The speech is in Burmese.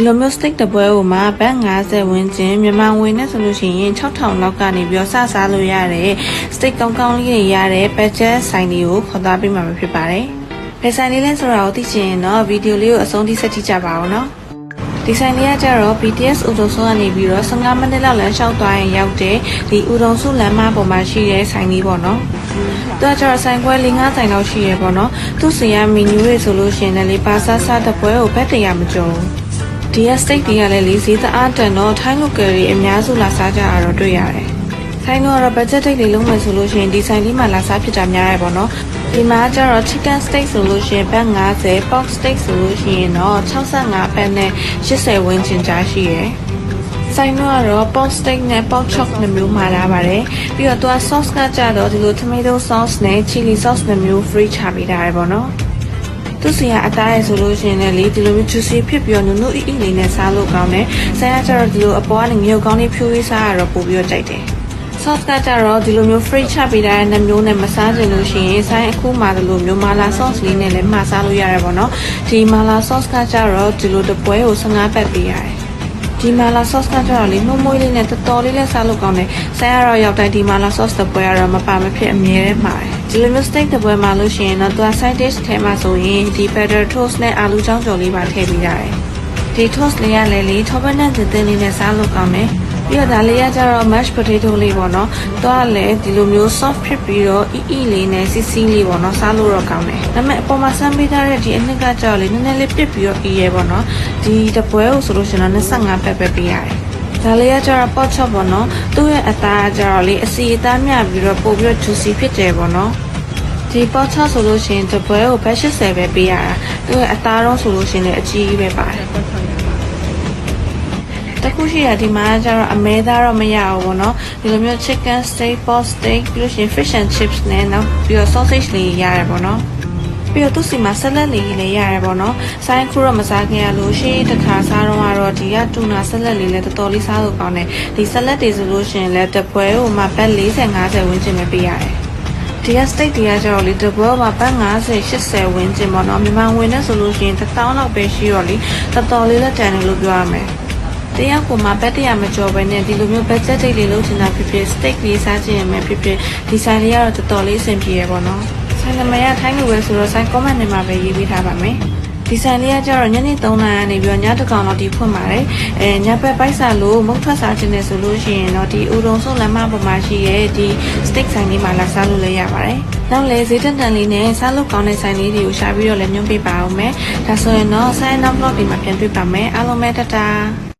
ဒီလိုမျိုး steak တစ်ပွဲကိုမှဘတ်50ဝန်းကျင်မြန်မာငွေနဲ့ဆိုလို့ရှိရင်6000လောက်ကနေပြီးတော့စစားလို့ရတဲ့ steak ကောင်းကောင်းလေးတွေရတဲ့ budget ဆိုင်တွေကိုခေါ်သွားပေးမှာဖြစ်ပါတယ်။ဘယ်ဆိုင်လေးလဲဆိုတာကိုသိချင်ရင်တော့ဗီဒီယိုလေးကိုအဆုံးထိဆက်ကြည့်ကြပါဦးနော်။ဒီဆိုင်လေးကကြတော့ BTS ဥဒုံဆုကနေပြီးတော့15မိနစ်လောက်လမ်းလျှောက်သွားရင်ရောက်တဲ့ဒီဥဒုံဆုလမ်းမပေါ်မှာရှိတဲ့ဆိုင်လေးပေါ့နော်။သူကကျတော့ဆိုင်ခွဲ၄၅ဆိုင်လောက်ရှိရပေါ့နော်။သူ့စီကမီနူးတွေဆိုလို့ရှိရင်လည်းပါစားစားတစ်ပွဲကိုဘတ်တရာမကျော်ဘူး။ ဒီက steak တွေကလည်းလေးစီးတအားတန်တော့ထိုင်း local တွေအများစုလာစားကြတာတော့တွေ့ရတယ်။ဆိုင်တော့ကတော့ budget တိတ်လေးလုံးမယ်ဆိုလို့ရှိရင်ဒီဆိုင်လေးမှာလာစားဖြစ်တာများရပေါ့နော်။ဒီမှာကျတော့ chicken steak ဆိုလို့ရှိရင်ဘတ်50 pork steak ဆိုလို့ရှိရင်တော့65ဘတ်နဲ့80ဝန်းကျင်ကြားရှိရယ်။ဆိုင်တော့ကတော့ pork steak နဲ့ pork chop နှစ်မျိုးမှာလာပါတယ်။ပြီးတော့သူက sauce ကကြတော့ဒီလို tomato sauce နဲ့ chili sauce နှစ်မျိုး free ချပေးထားတယ်ပေါ့နော်။ သူစီကအသားရယ်ဆိုလို့ရှိရင်လည်းလေဒီလိုမျိုး juicy ဖြစ်ပြီးတော့နုနုအီအီလေးနဲ့စားလို့ကောင်းတယ်။ဆန်ကကျတော့ဒီလိုအပေါ်ကနေငရုတ်ကောင်းလေးဖြိုးရေးစားရတော့ပို့ပြီးတော့ကြိုက်တယ်။ sauce ကကြတော့ဒီလိုမျိုး free ချပေးတဲ့နှမျိုးနဲ့မစားချင်လို့ရှိရင်ဆိုင်အခုမှဒီလိုမျိုးမာလာ sauce လေးနဲ့လည်းမှာစားလို့ရတယ်ပေါ့နော်။ဒီမာလာ sauce ကကြတော့ဒီလိုတစ်ပွဲကို15ပတ်ပေးရတယ်။ဒီမာလာ sauce ကကြတော့လေမှုံမွေးလေးနဲ့တော်တော်လေးနဲ့စားလို့ကောင်းတယ်။ဆန်ကတော့ရောက်တိုင်းဒီမာလာ sauce တစ်ပွဲကတော့မပါမဖြစ်အမြဲတမ်းမှာတယ်။ ဒီလိုမျိုး steak တစ်ပွဲမှာလို့ရှိရင်တော့သူက side dish ထဲမှာဆိုရင်ဒီ butter toast နဲ့အာလူချောင်းကြော်လေးပါထည့်ပေးရတယ်။ဒီ toast လေးကလည်းလေထောပတ်နဲ့တင်းတင်းလေးနဲ့စားလို့ကောင်းတယ်။ပြီးတော့ဒါလေးကကြတော့ mashed potato လေးပေါ့နော်။သူကလည်းဒီလိုမျိုး soft ဖြစ်ပြီးတော့အီအီလေးနဲ့စီစီလေးပေါ့နော်စားလို့တော့ကောင်းတယ်။ဒါပေမဲ့အပေါ်မှာဆန်းပေးထားတဲ့ဒီအနှစ်ကကြတော့လေနည်းနည်းလေးပြစ်ပြီးတော့အီရဲပေါ့နော်။ဒီတစ်ပွဲကိုဆိုလို့ရှိရင်တော့25ပဲပဲပေးရတယ်။ ဒါလေးကကျတော့ pot chop ပေါ့နော်သူ့ရဲ့အသားကကျတော့လေအစီအသားမြပြီးတော့ပို့ပြီးတော့ juicy ဖြစ်တယ်ပေါ့နော်ဒီ pot chop ဆိုလို့ရှိရင်တစ်ပွဲကိုဘတ်80ပဲပေးရတာသူ့ရဲ့အသားတော့ဆိုလို့ရှိရင်လည်းအကြီးကြီးပဲပါတယ်တခုရှိရဒီမှာကျတော့အမဲသားတော့မရဘူးပေါ့နော်ဒီလိုမျိုး chicken steak pork steak ပြီးလို့ရှိရင် fish and chips နဲ့နောက်ပြီးတော့ sausage လေးရတယ်ပေါ့နော် ပြီးတော့သူစီမှာဆက်လက်လေးကြီးလည်းရတယ်ပေါ့နော်။ဆိုင်းခူတော့မစားခင်ရလို့ရှိရင်တစ်ခါစားတော့ကတော့ဒီကတူနာဆက်လက်လေးလည်းတော်တော်လေးစားလို့ကောင်းတယ်။ဒီဆက်လက်တွေဆိုလို့ရှိရင်လည်းတစ်ပွဲဟိုမှာဘတ်40 50ဝန်းကျင်ပဲပေးရတယ်။ဒီက steak တွေကကျတော့လေတစ်ပွဲမှာဘတ်50 80ဝန်းကျင်ပေါ့နော်။မြန်မာငွေနဲ့ဆိုလို့ရှိရင်1000လောက်ပဲရှိတော့လေတော်တော်လေးလက်တန်တယ်လို့ပြောရမယ်။တရားကိုမှဘတ်တရားမကျော်ပဲနဲ့ဒီလိုမျိုး budget တိတ်လေးလုပ်ချင်တာဖြစ်ဖြစ် steak လေးစားချင်ရင်ပဲဖြစ်ဖြစ်ဒီဆိုင်လေးကတော့တော်တော်လေးအဆင်ပြေရပေါ့နော်။ ဆိုင်နမရထိုင်းလူပဲဆိုတော့ဆိုင် comment တွေမှာပဲရေးပေးထားပါမယ်။ဒီဆိုင်လေးကကျတော့ညနေ3နာရီကနေပြီးတော့ညတစ်ကောင်တော့ဒီဖွင့်ပါတယ်။အဲညဘက်ပိုက်စားလို့မုတ်ထွက်စားခြင်းနဲ့ဆိုလို့ရှိရင်တော့ဒီဥဒုံဆုံးလမ်းမပေါ်မှာရှိရဲ့ဒီ steak ဆိုင်လေးမှာလာစားလို့လည်းရပါတယ်။နောက်လည်းဈေးတန်တန်လေးနဲ့စားလို့ကောင်းတဲ့ဆိုင်လေးတွေကိုရှာပြီးတော့လည်းညွှန်ပေးပါအောင်မယ်။ဒါဆိုရင်တော့ဆိုင်နောက် vlog ဒီမှာပြန်တွေ့ပါမယ်။အားလုံးပဲတတား